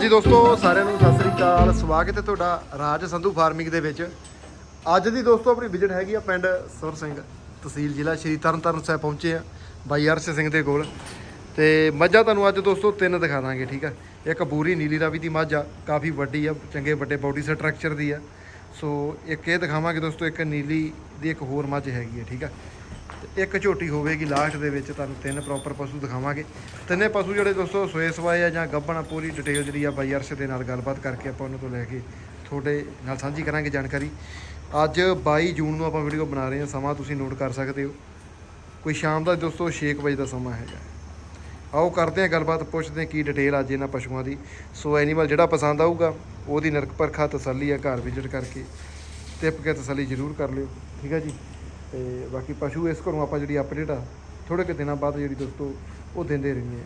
ਹਾਂਜੀ ਦੋਸਤੋ, ਸਾਰਿਆਂ ਨੂੰ ਸਤਿ ਸ੍ਰੀ ਅਕਾਲ। ਸਵਾਗਤ ਹੈ ਤੁਹਾਡਾ ਰਾਜ ਸੰਧੂ ਫਾਰਮਿੰਗ ਦੇ ਵਿੱਚ। ਅੱਜ ਦੀ ਦੋਸਤੋ, ਆਪਣੀ ਵਿਜ਼ਿਟ ਹੈਗੀ ਆ ਪਿੰਡ ਸੁਰ ਸਿੰਘ, ਤਹਿਸੀਲ ਜ਼ਿਲ੍ਹਾ ਸ਼੍ਰੀ ਤਰਨਤਾਰਨ ਸਾਹਿਬ ਪਹੁੰਚੇ ਆ, ਬਾਈ ਅਰਸ਼ ਸਿੰਘ ਦੇ ਕੋਲ। ਤੇ ਮੱਝਾਂ ਤੁਹਾਨੂੰ ਅੱਜ ਦੋਸਤੋ ਤਿੰਨ ਦਿਖਾ ਦਾਂਗੇ, ਠੀਕ ਆ? ਇੱਕ ਬੂਰੀ ਨੀਲੀ ਰਾਵੀ ਦੀ ਮੱਝ ਆ, ਕਾਫੀ ਵੱਡੀ ਆ, ਚੰਗੇ ਵੱਡੇ ਬਾਡੀ ਸਟਰਕਚਰ ਦੀ ਆ। ਸੋ ਇੱਕ ਇਹ ਦਿਖਾਵਾਂਗੇ ਦੋਸਤੋ, ਇੱਕ ਨੀਲੀ ਦੀ ਇੱਕ ਹੋਰ ਮੱਝ ਹੈਗੀ ਆ, ਠੀਕ ਆ? ਤੇ ਇੱਕ ਝੋਟੀ ਹੋਵੇਗੀ ਲਾਸਟ ਦੇ ਵਿੱਚ, ਤੁਹਾਨੂੰ ਤਿੰਨ ਪ੍ਰੋਪਰ ਪਸ਼ੂ ਦਿਖਾਵਾਂਗੇ। ਤਿੰਨੇ ਪਸ਼ੂ ਜਿਹੜੇ ਦੋਸਤੋ, ਸੋਏ ਸਵਾਏ ਆ ਜਾਂ ਗੱਭਣ ਆ, ਪੂਰੀ ਡਿਟੇਲ ਜਿਹੜੀ ਆ ਬਾਈ ਅਰਸ਼ ਦੇ ਨਾਲ ਗੱਲਬਾਤ ਕਰਕੇ ਆਪਾਂ ਉਹਨਾਂ ਤੋਂ ਲੈ ਕੇ ਤੁਹਾਡੇ ਨਾਲ ਸਾਂਝੀ ਕਰਾਂਗੇ ਜਾਣਕਾਰੀ। ਅੱਜ 22 ਜੂਨ ਨੂੰ ਆਪਾਂ ਵੀਡੀਓ ਬਣਾ ਰਹੇ ਹਾਂ, ਸਮਾਂ ਤੁਸੀਂ ਨੋਟ ਕਰ ਸਕਦੇ ਹੋ। ਕੋਈ ਸ਼ਾਮ ਦਾ ਦੋਸਤੋ 6 ਵਜੇ ਦਾ ਸਮਾਂ ਹੈਗਾ। ਆਓ ਕਰਦੇ ਹਾਂ ਗੱਲਬਾਤ, ਪੁੱਛਦੇ ਹਾਂ ਕੀ ਡਿਟੇਲ ਅੱਜ ਇਹਨਾਂ ਪਸ਼ੂਆਂ ਦੀ। ਸੋ ਐਨੀਮਲ ਜਿਹੜਾ ਪਸੰਦ ਆਊਗਾ, ਉਹਦੀ ਨਰਕ ਪਰਖਾ ਤਸੱਲੀ ਆ ਘਰ ਵਿਜ਼ਿਟ ਕਰਕੇ। ਟਿਪ ਕੇ ਤਸੱਲੀ ਜ਼ਰੂਰ ਕਰ ਲਿਓ। ਠੀਕ ਹੈ ਜੀ? ਤੇ ਬਾਕੀ ਪਸ਼ੂ ਇਸ ਘਰੋਂ ਆਪਾਂ ਜਿਹੜੀ ਅਪਡੇਟ ਆ ਥੋੜੇ ਕਿ ਦਿਨਾਂ ਬਾਅਦ ਜਿਹੜੀ ਦੋਸਤੋ ਉਹ ਦਿੰਦੇ ਰਹਿੰਦੇ ਆ।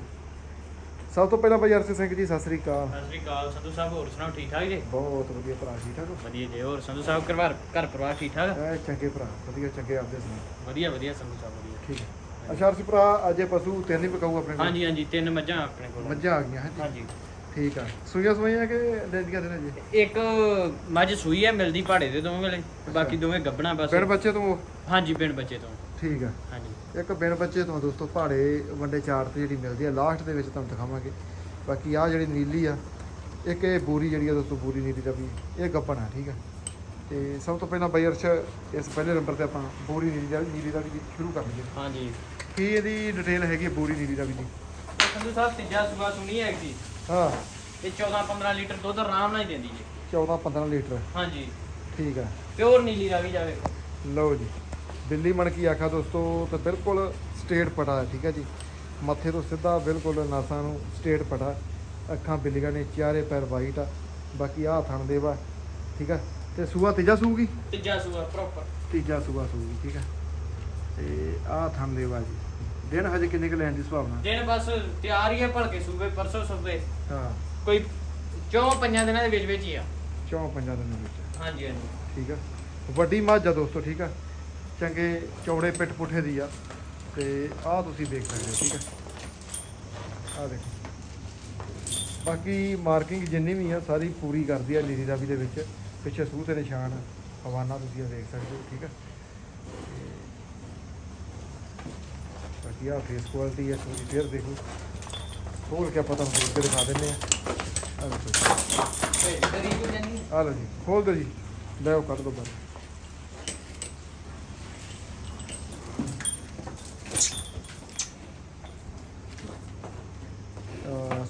ਸਭ ਤੋਂ ਪਹਿਲਾਂ ਭਾਈ ਅਰਸ਼ ਸਿੰਘ ਜੀ ਸਤਿ ਸ੍ਰੀ ਅਕਾਲ। ਸਤਿ ਸ੍ਰੀ ਅਕਾਲ ਸੰਧੂ ਸਾਹਿਬ ਹੋਰ ਸੁਣਾਓ ਠੀਕ ਠਾਕ ਜੀ? ਬਹੁਤ ਵਧੀਆ ਭਰਾ ਠੀਕ ਠਾਕ? ਵਧੀਆ ਜੀ ਹੋਰ ਸੰਧੂ ਸਾਹਿਬ ਘਰ ਘਰ ਪਰਿਵਾਰ ਠੀਕ ਠਾਕ? ਐ ਚੰਗੇ ਭਰਾ ਵਧੀਆ ਚੰਗੇ ਆਪਦੇ ਸੁਣਾ ਵਧੀਆ ਵਧੀਆ ਸੰਧੂ ਸਾਹਿਬ ਵਧੀਆ। ਠੀਕ ਹੈ। ਅੱਛਾ ਅਰਸ਼ ਭਰਾ ਅੱਜ ਪਸ਼ੂ ਤਿੰਨ ਹੀ ਪਕਾਊ ਆਪਣੇ ਕੋਲ? ਹਾਂਜੀ ਹਾਂਜੀ ਤਿੰਨ ਮੱਝਾਂ ਆਪਣੇ ਕੋਲ। ਮੱਝਾਂ ਆ ਗਈਆਂ ਹਾਂਜੀ। ਹਾਂਜੀ। ਠੀਕ ਆ। ਸੂਈਆਂ ਸੂਈਆਂ ਕਿ ਲੈਂਦੀਆਂ ਦੇਣਾ ਜੀ? ਇੱਕ ਮੱਝ ਸੂਈ ਹੈ ਮਿਲਦੀ ਪਹਾੜੇ ਦੇ ਦੋਵੇਂ ਵੇਲੇ। ਬਾਕੀ ਦੋਵੇਂ ਗੱਬਣਾ ਬਸ। ਬਿਨ ਬੱਚੇ ਤੋਂ ਹਾਂਜੀ ਪਿੰਡ ਬੱਚੇ ਤੋਂ। ਠੀਕ ਆ। ਹਾਂਜੀ। ਇੱਕ ਬਿਨ ਬੱਚੇ ਤੋਂ ਦੋਸਤੋ ਪਹਾੜੇ ਵੰਡੇ ਚਾਰ ਤੇ ਜਿਹੜੀ ਮਿਲਦੀ ਆ ਲਾਸਟ ਦੇ ਵਿੱਚ ਤੁਹਾਨੂੰ ਦਿਖਾਵਾਂਗੇ। ਬਾਕੀ ਆ ਜਿਹੜੀ ਨੀਲੀ ਆ ਇੱਕ ਇਹ ਬੂਰੀ ਜਿਹੜੀ ਆ ਦੋਸਤੋ ਬੂਰੀ ਨੀਲੀ ਦਾ ਵੀ ਇਹ ਗੱਪਣ ਆ ਠੀਕ ਆ। ਤੇ ਸਭ ਤੋਂ ਪਹਿਲਾਂ ਬਾਈ ਅਰਸ਼ ਇਸ ਪਹਿਲੇ ਨੰਬਰ ਤੇ ਆਪਾਂ ਬੂਰੀ ਨੀਲੀ ਦਾ ਨੀਲੀ ਦਾ ਵੀ ਸ਼ੁਰੂ ਕਰ ਲਈਏ। ਹਾਂਜੀ। ਕੀ ਇਹਦੀ ਡਿਟੇਲ ਹੈਗੀ ਹੈ ਬੂਰੀ ਨੀਲੀ ਦਾ ਵੀ ਦੀ ਸੰਧੂ ਸਾਹਿਬ ਤੀਜਾ ਸੂਆ ਸੁਣੀ ਹੈ ਜੀ। ਹਾਂ। ਇਹ 14 15 ਲੀਟਰ ਦੁੱਧ ਆਰਾਮ ਨਾਲ ਹੀ ਦਿੰਦੀ ਜੀ। 14 15 ਲੀਟਰ। ਹਾਂਜੀ। ਠੀਕ ਆ ਪਿਓਰ ਨੀਲੀ ਰਾਵੀ ਜਾਵੇ। ਲਓ ਜੀ। ਦਿੱਲੀ ਮਣਕੀ ਆਖਾ ਦੋਸਤੋ ਤੇ ਬਿਲਕੁਲ ਸਟੇਟ ਪਟਾ ਹੈ ਠੀਕ ਹੈ ਜੀ। ਮੱਥੇ ਤੋਂ ਸਿੱਧਾ ਬਿਲਕੁਲ ਨਾਸਾਂ ਨੂੰ ਸਟੇਟ ਪਟਾ ਅੱਖਾਂ ਬਿੱਲੀਆਂ ਨੇ ਚਾਰੇ ਪੈਰ ਵਾਈਟ ਆ। ਬਾਕੀ ਆਹ ਥਣ ਦੇ ਵਾ ਠੀਕ ਆ ਤੇ ਸੂਆ ਤੀਜਾ ਸੂਗੀ? ਤੀਜਾ ਸੂਆ ਪ੍ਰੋਪਰ ਤੀਜਾ ਸੂਆ ਸੂਗੀ ਠੀਕ ਆ ਤੇ ਆਹ ਥਣ ਦੇ ਵਾ ਜੀ। ਦਿਨ ਹਜੇ ਕਿੰਨੇ ਕੁ ਲੈਣ ਦੀ ਸੁਭਾਵਨਾ? ਦਿਨ ਬਸ ਤਿਆਰ ਹੀ ਹੈ ਭਲਕੇ ਸੂਬੇ ਪਰਸੋਂ ਸੂਬੇ। ਹਾਂ। ਕੋਈ ਚੌਂ ਪੰਜਾਂ ਦਿਨਾਂ ਦੇ ਵਿੱਚ ਵਿੱਚ ਹੀ ਆ। ਚੌਂ ਪੰਜਾਂ ਦਿਨਾਂ ਵਿੱਚ। ਹਾਂਜੀ ਹਾਂਜੀ। ਠੀਕ ਆ। ਵੱਡੀ ਮੱਝ ਆ ਦੋਸਤੋ ਠੀਕ ਆ। ਚੰਗੇ ਚੌੜੇ ਪਿੱਠ ਪੁੱਠੇ ਦੀ ਆ। ਤੇ ਆਹ ਤੁਸੀਂ ਦੇਖ ਸਕਦੇ ਹੋ ਠੀਕ ਆ। ਆਹ ਦੇਖੋ। ਬਾਕੀ ਮਾਰਕਿੰਗ ਜਿੰਨੀ ਵੀ ਆ ਸਾਰੀ ਪੂਰੀ ਕਰਦੀ ਆ ਨੀਰੀ ਰਾਵੀ ਦੇ ਵਿੱਚ। ਪਿੱਛੇ ਸੂਹ ਤੇ ਨਿਸ਼ਾਨ ਹਵਾਨਾ ਤੁਸੀਂ ਇਹ ਦੇਖ ਸਕਦੇ ਹੋ ਠੀਕ ਆ ਤੇ ਬਾਕੀ ਆ ਫੇਸ ਕੁਆਲਿਟੀ ਹੈ ਤੁਸੀਂ ਫੇਰ ਦੇਖੋ। ਖੋਲ ਕੇ ਆਪਾਂ ਤੁਹਾਨੂੰ ਦੇਖ ਕੇ ਦਿਖਾ ਦਿੰਦੇ ਆ। ਆਹ ਦੇਖੋ ਆ ਲਓ ਜੀ ਖੋਲ ਦਿਓ ਜੀ। ਲੈ ਉਹ ਕੱਢ ਦਿਓ ਬਾਹਰ।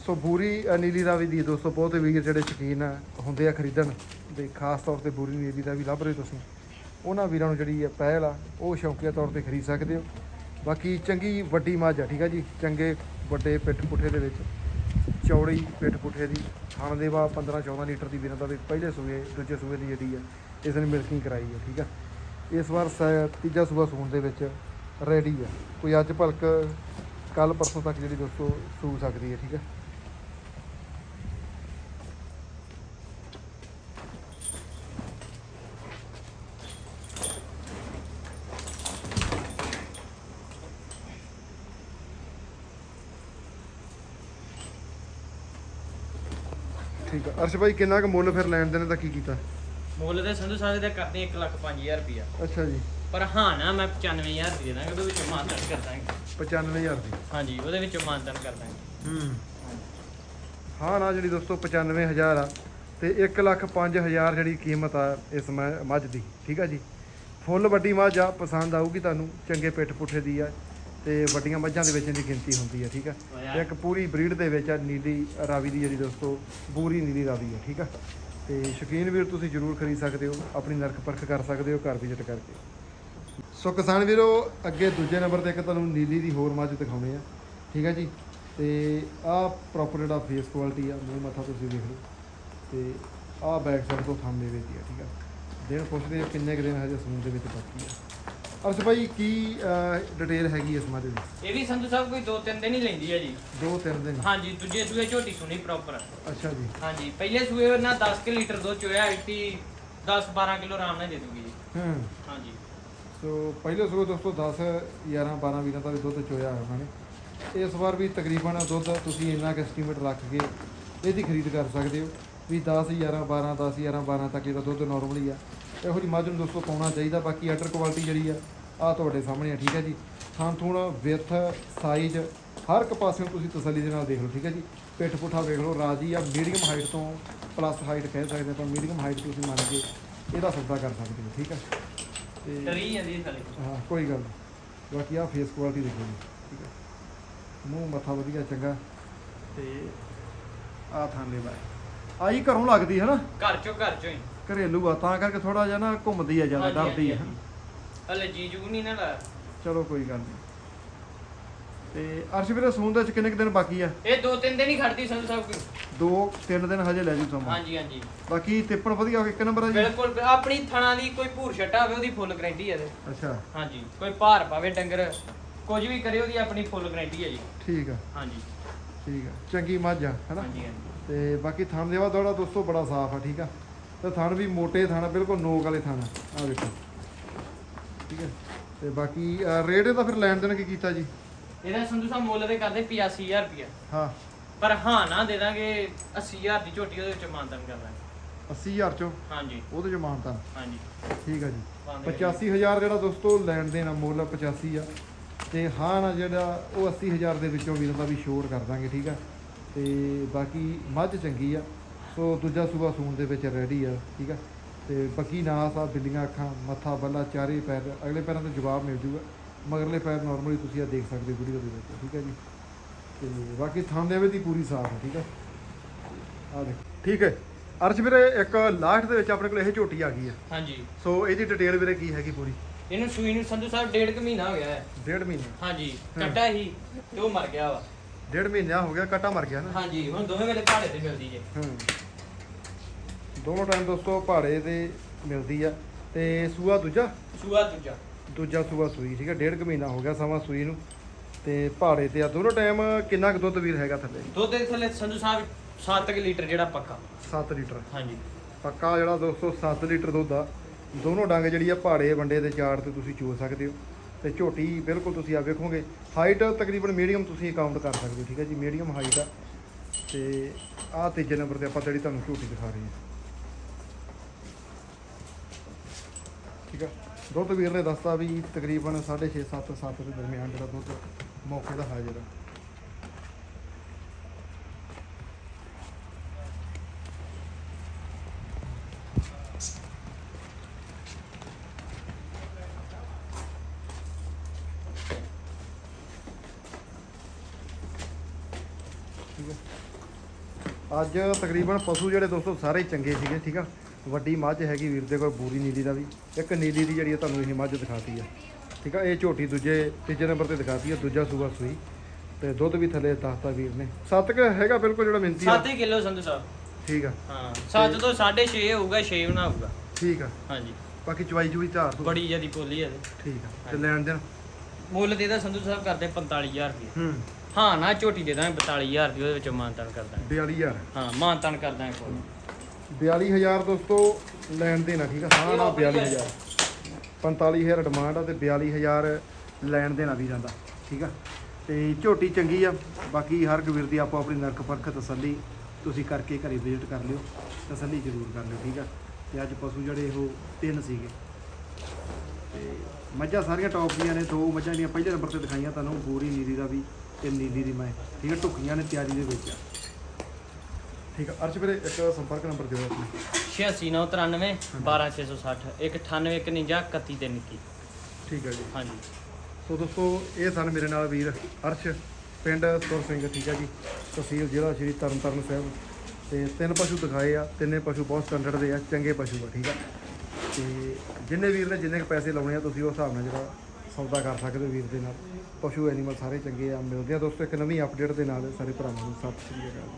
ਸੋ ਬੂਰੀ ਅ, ਦਾ ਵੀ ਦੀ ਦੋਸਤੋ ਬਹੁਤ ਵੀਰ ਜਿਹੜੇ ਸ਼ੌਕੀਨ ਆ, ਹੁੰਦੇ ਆ ਖਰੀਦਣ। ਦੇ ਖਾਸ ਤੌਰ ਤੇ ਬੂਰੀ ਨੀਲੀ ਦਾ ਵੀ ਲੱਭ ਰਹੇ ਤੁਸੀਂ। ਉਹਨਾਂ ਵੀਰਾਂ ਨੂੰ ਜਿਹੜੀ ਆ ਪਹਿਲ ਆ ਉਹ ਸ਼ੌਕੀਆ ਤੌਰ ਤੇ ਖਰੀਦ ਸਕਦੇ ਹੋ। ਬਾਕੀ ਚੰਗੀ ਵੱਡੀ ਮੱਝ ਆ, ਠੀਕ ਆ ਜੀ। ਚੰਗੇ ਵੱਡੇ ਪਿੱਠ ਪੁੱਠੇ ਦੇ ਵਿੱਚ। ਚੌੜੀ ਪਿੱਠ ਪੁੱਠੇ ਦੀ। ਖਾਣ ਦੇ ਵਾ 15 14 ਲੀਟਰ ਦੀ ਬਿਨਾਂ ਦਾ ਵੀ ਪਹਿਲੇ ਸੂਏ, ਦੂਜੇ ਸੂਏ ਦੀ ਜਿਹੜੀ ਆ, ਇਸ ਨੇ ਮਿਲਕਿੰਗ ਕਰਾਈ ਆ, ਠੀਕ ਆ। ਇਸ ਵਾਰ ਸ- ਤੀਜਾ ਸੂਆ ਸੂਣ ਦੇ ਵਿੱਚ ਰੈਡੀ ਆ। ਕੋਈ ਅੱਜ ਭਲਕ ਕੱਲ ਪਰਸੋਂ ਤੱਕ ਜਿਹੜੀ ਦੋਸਤੋ ਸੂ ਸਕਦੀ ਹੈ ਠੀਕ ਹੈ ਠੀਕ ਆ। ਅਰਸ਼ ਭਾਈ ਕਿੰਨਾ ਕੁ ਮੁੱਲ ਫਿਰ ਲੈਣ ਦੇਣੇ ਦਾ ਕੀ ਕੀਤਾ? ਮੁੱਲ ਦੇ ਸੰਧੂ ਸਾਹਿਬ ਦੇ ਕਰਦੇ 1 ਲੱਖ 5000 ਰੁਪਿਆ ਅੱਛਾ ਜੀ। ਪਰ ਹਾਂ ਨਾ ਮੈਂ 95000 ਦੇ ਦਾਂਗਾ ਉਹਦੇ ਵਿੱਚੋਂ ਮਾਨਤਨ ਕਰ ਦਾਂਗੇ। 95000 ਦੀ। ਹਾਂਜੀ ਉਹਦੇ ਵਿੱਚੋਂ ਮਾਨਤਨ ਕਰ ਦਾਂਗੇ। ਹੂੰ। ਹਾਂ ਨਾ ਜਿਹੜੀ ਦੋਸਤੋ 95000 ਆ ਤੇ 1 ਲੱਖ 5000 ਜਿਹੜੀ ਕੀਮਤ ਆ ਇਸ ਮੱਝ ਦੀ। ਠੀਕ ਆ ਜੀ। ਫੁੱਲ ਵੱਡੀ ਮੱਝ ਆ ਪਸੰਦ ਆਊਗੀ ਤੁਹਾਨੂੰ ਚੰਗੇ ਪਿੱਠ ਪੁੱਠੇ ਦੀ ਆ। ਤੇ ਵੱਡੀਆਂ ਮੱਝਾਂ ਦੇ ਵਿੱਚ ਇਹਦੀ ਗਿਣਤੀ ਹੁੰਦੀ ਆ ਠੀਕ ਆ? ਇੱਕ ਪੂਰੀ ਬਰੀਡ ਦੇ ਵਿੱਚ ਆ ਨੀਲੀ ਰਾਵੀ ਦੀ ਜਿਹੜੀ ਦੋਸਤੋ ਪੂਰੀ ਨੀਲੀ ਰਾਵੀ ਆ ਠੀਕ ਆ? ਤੇ ਸ਼ੌਕੀਨ ਵੀਰ ਤੁਸੀਂ ਜਰੂਰ ਖਰੀਦ ਸਕਦੇ ਹੋ ਆਪਣੀ ਨਰਕ ਪਰਖ ਕਰ ਸਕਦੇ ਹੋ ਘਰ ਵਿਜ਼ਿਟ ਕਰਕੇ। ਸੋ ਕਿਸਾਨ ਵੀਰੋ ਅੱਗੇ ਦੂਜੇ ਨੰਬਰ ਤੇ ਇੱਕ ਤੁਹਾਨੂੰ ਨੀਲੀ ਦੀ ਹੋਰ ਮੱਝ ਦਿਖਾਉਣੇ ਆ ਠੀਕ ਹੈ ਜੀ? ਤੇ ਆਹ ਪ੍ਰੋਪਰ ਜਿਹੜਾ ਫੇਸ ਕੁਆਲਿਟੀ ਆ ਮੂੰਹ ਮੱਥਾ ਤੁਸੀਂ ਦੇਖ ਲਓ। ਤੇ ਆਹ ਬੈਕ ਸਾਈਡ ਤੋਂ ਥੰਮ ਦੇ ਵਿੱਚ ਹੀ ਆ ਠੀਕ ਆ? ਦਿਨ ਪੁੱਛਦੇ ਕਿੰਨੇ ਕੁ ਦਿਨ ਹਜੇ ਸਮੂਹ ਦੇ ਵਿੱਚ ਬਾਕੀ ਆ। ਅਰਸ਼ ਭਾਈ ਕੀ ਡਿਟੇਲ ਹੈਗੀ ਇਸ ਮੱਝ ਦੀ? ਇਹ ਵੀ ਸੰਧੂ ਸਾਹਿਬ ਕੋਈ 2-3 ਦਿਨ ਹੀ ਲੈਂਦੀ ਹੈ ਜੀ। ਦੋ ਤਿੰਨ ਦਿਨ? ਹਾਂਜੀ ਦੂਜੇ ਸੂਏ ਝੋਟੀ ਸੁਣੀ ਪ੍ਰੋਪਰ ਅੱਛਾ ਜੀ। ਹਾਂਜੀ ਪਹਿਲੇ ਸੂਏ ਉਹਨਾਂ 10 ਕਿ ਲੀਟਰ ਦੁੱਧ ਚੋਇਆ ਇੱਤੀ 10-12 ਕਿਲੋ ਆਰਾਮ ਨਾਲ ਦੇ ਦੂਗੀ ਜੀ। ਹੂੰ। ਹਾਂਜੀ। ਸੋ ਪਹਿਲੇ ਸਵੇਰ ਦੋਸਤੋ 10 11 12 ਵੀਰਾਂ ਦਾ ਵੀ ਦੁੱਧ ਚੋਇਆ ਉਹਨਾਂ ਨੇ। ਇਸ ਵਾਰ ਵੀ ਤਕਰੀਬਨ ਦੁੱਧ ਤੁਸੀਂ ਇੰਨਾ ਕੁ ਐਸਟੀਮੇਟ ਰੱਖ ਕੇ ਇਹਦੀ ਖਰੀਦ ਕਰ ਸਕਦੇ ਹੋ। ਵੀ 10 11 12 10 11 12 ਤੱਕ ਇਹਦਾ ਦੁੱਧ ਨਾਰਮਲੀ ਆ। ਇਹੋ ਜਿਹੀ ਮੱਝ ਨੂੰ ਦੋਸਤੋ ਪਾਉਣਾ ਚਾਹੀਦਾ ਬਾਕੀ ਆਰਡਰ ਕੁਆਲਿਟੀ ਜਿਹੜੀ ਆ ਆ ਤੁਹਾਡੇ ਸਾਹਮਣੇ ਆ ਠੀਕ ਹੈ ਜੀ? ਥਾਂ ਥੂਣ ਵਿੱਥ ਸਾਈਜ਼ ਹਰ ਇੱਕ ਪਾਸਿਓਂ ਤੁਸੀਂ ਤਸੱਲੀ ਦੇ ਨਾਲ ਦੇਖ ਲਓ ਠੀਕ ਹੈ ਜੀ? ਪਿੱਠ ਪੁੱਠਾ ਵੇਖ ਲਓ ਰਾਜੀ ਆ ਮੀਡੀਅਮ ਹਾਈਟ ਤੋਂ ਪਲੱਸ ਹਾਈਟ ਕਹਿ ਸਕਦੇ ਆਪਾਂ ਮੀਡੀਅਮ ਹਾਈਟ ਤੁਸੀਂ ਮੰਨ ਕੇ ਇਹਦਾ ਸੌਦਾ ਕਰ ਸਕਦੇ ਹੋ ਠੀਕ ਹੈ? ਤੇ ਡਰੀ ਜਾਂਦੀ ਹੈ ਹਾਂ ਕੋਈ ਗੱਲ ਨਹੀਂ। ਬਾਕੀ ਆ ਫੇਸ ਕੁਆਲਿਟੀ ਦੇਖੋ ਜੀ ਠੀਕ ਹੈ? ਮੂੰਹ ਮੱਥਾ ਵਧੀਆ ਚੰਗਾ। ਤੇ ਆ ਥਾਂਲੇ ਬਾਈ ਆਈ ਘਰੋਂ ਲੱਗਦੀ ਹੈ ਨਾ? ਘਰ ਚੋਂ ਘਰ ਚੋਂ ਹੀ। ਘਰੇਲੂ ਆ ਤਾਂ ਕਰਕੇ ਥੋੜਾ ਜਿਹਾ ਨਾ ਘੁੰਮਦੀ ਆ ਜ਼ਿਆਦਾ ਡਰਦੀ ਆ। ਹਲੇ ਜੀ ਜੂ ਨਹੀਂ ਨਾ ਲਾਇਆ ਚਲੋ ਕੋਈ ਗੱਲ ਨਹੀਂ। ਤੇ ਅਰਸ਼ ਵੀਰੇ ਸੂਣ ਦੇ ਚ ਕਿੰਨੇ ਕੁ ਦਿਨ ਬਾਕੀ ਆ? ਇਹ ਦੋ ਤਿੰਨ ਦਿਨ ਹੀ ਖੜਦੀ ਸੰਧੂ ਸਾਹਿਬ ਕੋਲ। ਦੋ ਤਿੰਨ ਦਿਨ ਹਜੇ ਲੈ ਜੂ ਸਮਾਂ ਹਾਂਜੀ ਹਾਂਜੀ। ਬਾਕੀ ਤਿੱਪਣ ਵਧੀਆ ਇੱਕ ਨੰਬਰ ਆ ਜੀ? ਬਿਲਕੁਲ ਆਪਣੀ ਥਣਾ ਦੀ ਕੋਈ ਭੂਰ ਛੱਟਾ ਹੋਵੇ ਉਹਦੀ ਫੁੱਲ ਗਰੰਟੀ ਹੈ ਇਹਦੇ। ਅੱਛਾ। ਹਾਂਜੀ ਕੋਈ ਭਾਰ ਪਾਵੇ ਡੰਗਰ ਕੁਝ ਵੀ ਕਰੇ ਉਹਦੀ ਆਪਣੀ ਫੁੱਲ ਗਰੰਟੀ ਹੈ ਜੀ। ਠੀਕ ਆ। ਹਾਂਜੀ। ਠੀਕ ਆ। ਚੰਗੀ ਮੱਝ ਆ ਹੈਨਾ? ਹਾਂਜੀ ਹਾਂਜੀ। ਤੇ ਬਾਕੀ ਥਣ ਦੇਵਾ ਤੁਹਾਡਾ ਦੋਸਤੋ ਬੜਾ ਸਾਫ਼ ਆ ਠੀਕ ਆ? ਤੇ ਥਣ ਵੀ ਮੋਟੇ ਥਣ ਬਿਲਕੁਲ ਨੋਕ ਵਾਲੇ ਥਣ ਆ। ਦੇਖੋ ਠੀਕ ਹੈ। ਤੇ ਬਾਕੀ ਰੇਟ ਇਹਦਾ ਫਿਰ ਲੈਣ ਦੇਣ ਕੀ ਕੀਤਾ ਜੀ? ਇਹਦਾ ਸੰਧੂ ਸਾਹਿਬ ਮੁੱਲ ਦੇ ਕਰਦੇ 85000 ਰੁਪਇਆ। ਹਾਂ। ਪਰ ਹਾਂ ਨਾ ਦੇ ਦਾਂਗੇ 80000 ਦੀ ਝੋਟੀ ਉਹਦੇ ਵਿੱਚ ਮਾਨਤਨ ਕਰ ਦਾਂਗੇ। 80000 ਚੋਂ? ਹਾਂਜੀ। ਉਹਦੇ ਚ ਮਾਨਤਾ ਹਾਂਜੀ। ਠੀਕ ਆ ਜੀ। ਬੰਦ ਕਰੀਏ। 85000 ਜਿਹੜਾ ਦੋਸਤੋ ਲੈਣ ਦੇਣ ਆ ਮੁੱਲ 85 ਆ। ਤੇ ਹਾਂ ਨਾ ਜਿਹੜਾ ਉਹ 80000 ਦੇ ਵਿੱਚੋਂ ਵੀਰਾਂ ਦਾ ਵੀ ਸ਼ੋਰ ਕਰ ਦਾਂਗੇ ਠੀਕ ਆ ਤੇ ਬਾਕੀ ਮੱਝ ਚੰਗੀ ਆ। ਸੋ ਦੂਜਾ ਸੂਬਾ ਸੂਣ ਦੇ ਵਿੱਚ ਰੈਡੀ ਆ ਠੀਕ ਆ। ਤੇ ਬਾਕੀ ਨਾਸ ਆ ਬਿੱਲੀਆਂ ਅੱਖਾਂ ਮੱਥਾ ਬੱਲਾ ਚਾਰੇ ਪੈਰ ਅਗਲੇ ਪੈਰਾਂ ਤੋਂ ਜਵਾਬ ਮਿਲ ਜੂਗਾ। ਮਗਰਲੇ ਪੈਰ ਨਾਰਮਲੀ ਤੁਸੀਂ ਆ ਦੇਖ ਸਕਦੇ ਵੀਡੀਓ ਦੇ ਵਿੱਚ ਠੀਕ ਆ ਜੀ। ਤੇ ਬਾਕੀ ਥਾਂ ਦੇ ਦੀ ਪੂਰੀ ਸਾਫ਼ ਆ ਠੀਕ ਆ। ਆ ਦੇਖੋ ਠੀਕ ਹੈ। ਅਰਸ਼ ਵੀਰੇ ਇੱਕ ਲਾਸਟ ਦੇ ਵਿੱਚ ਆਪਣੇ ਕੋਲ ਇਹ ਝੋਟੀ ਆ ਗਈ ਆ। ਹਾਂਜੀ। ਸੋ ਇਹਦੀ ਡਿਟੇਲ ਵੀਰੇ ਕੀ ਹੈਗੀ ਪੂਰੀ? ਇਹਨੂੰ ਸੂਈ ਨੂੰ ਸੰਧੂ ਸਾਹਿਬ ਡੇਢ ਕੁ ਮਹੀਨਾ ਹੋ ਗਿਆ ਹੈ। ਡੇਢ ਮਹੀਨੇ। ਹਾਂਜੀ ਕੱਟਾ ਹੀ ਤੇ ਉਹ ਮਰ ਗਿਆ ਵਾ। ਡੇਢ ਮਹੀਨਾ ਹੋ ਗਿਆ ਕਟਾ ਮਰ ਗਿਆ ਨਾ। ਹਾਂਜੀ ਹੁਣ ਦੋਵੇਂ ਵੇਲੇ ਪਹਾੜੇ ਤੇ ਮਿਲਦੀ ਜੇ। ਹੂੰ। ਦੋਨੋਂ ਟਾਈਮ ਦੋਸਤੋ ਪਹਾੜੇ ਤੇ ਮਿਲਦੀ ਆ। ਤੇ ਸੂਆ ਦੂਜਾ? ਸੂਆ ਦੂਜਾ। ਦੂਜਾ ਸੂਆ ਸੂਈ ਠੀਕ ਹੈ ਡੇਢ ਕੁ ਮਹੀਨਾ ਹੋ ਗਿਆ ਸਮਾਂ ਸੂਈ ਨੂੰ। ਤੇ ਪਹਾੜੇ ਤੇ ਆ। ਦੋਨੋਂ ਟਾਈਮ ਕਿੰਨਾ ਕੁ ਦੁੱਧ ਵੀਰ ਹੈਗਾ ਥੱਲੇ? ਦੁੱਧ ਦੇ ਥੱਲੇ ਸੰਧੂ ਸਾਹਿਬ 7 ਲੀਟਰ ਜਿਹੜਾ ਪੱਕਾ। 7 ਲੀਟਰ। ਹਾਂਜੀ। ਪੱਕਾ ਜਿਹੜਾ ਦੋਸਤੋ 7 ਲੀਟਰ ਦੁੱਧ ਆ। ਦੋਨੋਂ ਡੰਗ ਜਿਹੜੀ ਆ ਪਹਾੜੇ ਵੰਡੇ ਦੇ ਚਾਰ ਤੇ ਤੁਸੀਂ ਚੋ ਸਕਦੇ ਹੋ। ਤੇ ਝੋਟੀ ਬਿਲਕੁਲ ਤੁਸੀਂ ਆ ਵੇਖੋਗੇ। ਹਾਈਟ ਤਕਰੀਬਨ ਮੀਡੀਅਮ ਤੁਸੀਂ ਕਾਊਂਟ ਕਰ ਸਕਦੇ ਹੋ ਠੀਕ ਹੈ ਜੀ। ਮੀਡੀਅਮ ਹਾਈਟ ਆ। ਤੇ ਆਹ ਤੀਜੇ ਨੰਬਰ ਤੇ ਆਪਾਂ ਜਿਹੜੀ ਤੁਹਾਨੂੰ ਝੋਟੀ ਦਿਖਾ ਰਹੇ ਹਾਂ। ਠੀਕ ਆ। ਦੁੱਧ ਵੀਰ ਨੇ ਦੱਸਤਾ ਵੀ ਤਕਰੀਬਨ 6.5 7 7 ਦੇ ਦਰਮਿਆਨ ਜਿਹੜਾ ਦੁੱਧ ਮੌਕੇ ਦਾ ਹਾਜ਼ਰ ਆ। ਠੀਕ ਹੈ ਅੱਜ ਤਕਰੀਬਨ ਪਸ਼ੂ ਜਿਹੜੇ ਦੋਸਤੋ ਸਾਰੇ ਚੰਗੇ ਸੀਗੇ, ਠੀਕ ਆ। ਵੱਡੀ ਮੱਝ ਹੈਗੀ ਵੀਰ ਦੇ ਕੋਲ ਬੂਰੀ ਨੀਲੀ ਦਾ ਵੀ। ਇੱਕ ਨੀਲੀ ਦੀ ਜਿਹੜੀ ਆ ਤੁਹਾਨੂੰ ਇਹ ਮੱਝ ਦਿਖਾਤੀ ਆ। ਠੀਕ ਆ ਇਹ ਝੋਟੀ ਦੂਜੇ ਤੀਜੇ ਨੰਬਰ ਤੇ ਦਿਖਾਤੀ ਆ ਦੂਜਾ ਸੂਆ ਸੂਈ। ਤੇ ਦੁੱਧ ਵੀ ਥੱਲੇ ਦੱਸਤਾ ਵੀਰ ਨੇ। ਸੱਤ ਕ ਹੈਗਾ ਬਿਲਕੁਲ ਜਿਹੜਾ ਮਿੰਤੀ ਆ। 7 ਕਿਲੋ ਸੰਧੂ ਸਾਹਿਬ। ਠੀਕ ਆ। ਹਾਂ 7 ਤੋਂ 6.5 ਹੋਊਗਾ 6 ਬਣਾ ਹੋਊਗਾ। ਠੀਕ ਆ। ਹਾਂਜੀ। ਬਾਕੀ ਚਵਾਈ ਚੂਈ ਧਾਰ ਤੋਂ ਬੜੀ ਜਿਆਦੀ ਪੋਲੀ ਹੈ ਇਹਦੇ। ਠੀਕ ਆ। ਤੇ ਲੈਣ ਦੇਣ? ਮੁੱਲ ਤੇ ਇਹਦਾ ਸੰਧੂ ਸਾਹਿਬ ਕਰਦੇ 45000 ਰੁਪਏ। ਹੂੰ। ਹਾਂ ਨਾ ਝੋਟੀ ਦੇ ਦਾਂਗੇ 42000 ਦੀ ਉਹਦੇ ਵਿੱਚ ਮਾਨਤਨ ਕਰ ਦਾਂਗੇ। 42000 ਹਾਂ ਮਾਨਤਨ ਕਰ ਦਾਂਗੇ ਕੋਲ 42000 ਦੋਸਤੋ, ਲੈਣ ਦੇਣਾ ਠੀਕ ਆ। ਹਾਂ, ਨਾ 42000 45000 ਡਿਮਾਂਡ ਆ ਤੇ 42000 ਲੈਣ ਦੇਣਾ ਵੀ ਜਾਂਦਾ, ਠੀਕ ਆ। ਤੇ ਝੋਟੀ ਚੰਗੀ ਆ, ਬਾਕੀ ਹਰ ਗਵੀਰ ਦੀ ਆਪੋ ਆਪਣੀ ਨਰਕ ਪਰਖ ਤਸੱਲੀ ਤੁਸੀਂ ਕਰਕੇ ਘਰੇ ਵਿਜ਼ਿਟ ਕਰ ਲਿਓ, ਤਸੱਲੀ ਜ਼ਰੂਰ ਕਰ ਲਿਓ, ਠੀਕ ਆ। ਤੇ ਅੱਜ ਪਸ਼ੂ ਜਿਹੜੇ ਉਹ ਤਿੰਨ ਸੀਗੇ। ਤੇ ਮੱਝਾਂ ਸਾਰੀਆਂ ਟੌਪ ਦੀਆਂ ਨੇ, ਦੋ ਮੱਝਾਂ ਜਿਹੜੀਆਂ ਪਹਿਲੇ ਨੰਬਰ ਤੇ ਦਿਖਾਈਆਂ ਤੁਹਾਨੂੰ ਬੂਰੀ ਨੀਲੀ ਦਾ ਵੀ ਤੇ ਨੀਲੀ ਦੀ ਮੈਂ, ਠੀਕ ਹੈ ਟੁਕੀਆਂ ਨੇ ਤਿਆਰੀ ਦੇ ਵਿੱਚ ਆ। ਠੀਕ ਆ ਅਰਸ਼ ਵੀਰੇ ਇੱਕ ਸੰਪਰਕ ਨੰਬਰ ਦਿਓ ਆਪਣਾ। 8693 12660 19851 31 ਤੇ ਨਿੱਕੀ। ਠੀਕ ਹੈ ਜੀ। ਹਾਂਜੀ। ਸੋ ਦੋਸਤੋ ਇਹ ਸਨ ਮੇਰੇ ਨਾਲ ਵੀਰ ਅਰਸ਼ ਪਿੰਡ ਸੁਰ ਸਿੰਘ ਠੀਕ ਹੈ ਜੀ। ਤਹਿਸੀਲ ਜ਼ਿਲ੍ਹਾ ਸ਼੍ਰੀ ਤਰਨਤਾਰਨ ਸਾਹਿਬ। ਤੇ ਤਿੰਨ ਪਸ਼ੂ ਦਿਖਾਏ ਆ ਤਿੰਨੇ ਪਸ਼ੂ ਬਹੁਤ ਸਟੈਂਡਰਡ ਦੇ ਆ ਚੰਗੇ ਪਸ਼ੂ ਆ ਠੀਕ ਆ। ਤੇ ਜਿੰਨੇ ਵੀਰ ਨੇ ਜਿੰਨੇ ਕੁ ਪੈਸੇ ਲਾਉਣੇ ਆ ਤੁਸੀਂ ਉਸ ਹਿਸਾਬ ਨਾਲ ਜਿਹੜਾ ਸੌਦਾ ਕਰ ਸਕਦੇ ਹੋ ਵੀਰ ਦੇ ਨਾਲ। ਪਸ਼ੂ ਐਨੀਮਲ ਸਾਰੇ ਚੰਗੇ ਆ ਮਿਲਦੇ ਆ ਦੋਸਤੋ ਇੱਕ ਨਵੀਂ ਅਪਡੇਟ ਦੇ ਨਾਲ। ਸਾਰੇ ਭਰਾਵਾਂ ਨੂੰ ਸਤਿ ਸ਼੍ਰੀ ਅਕਾਲ।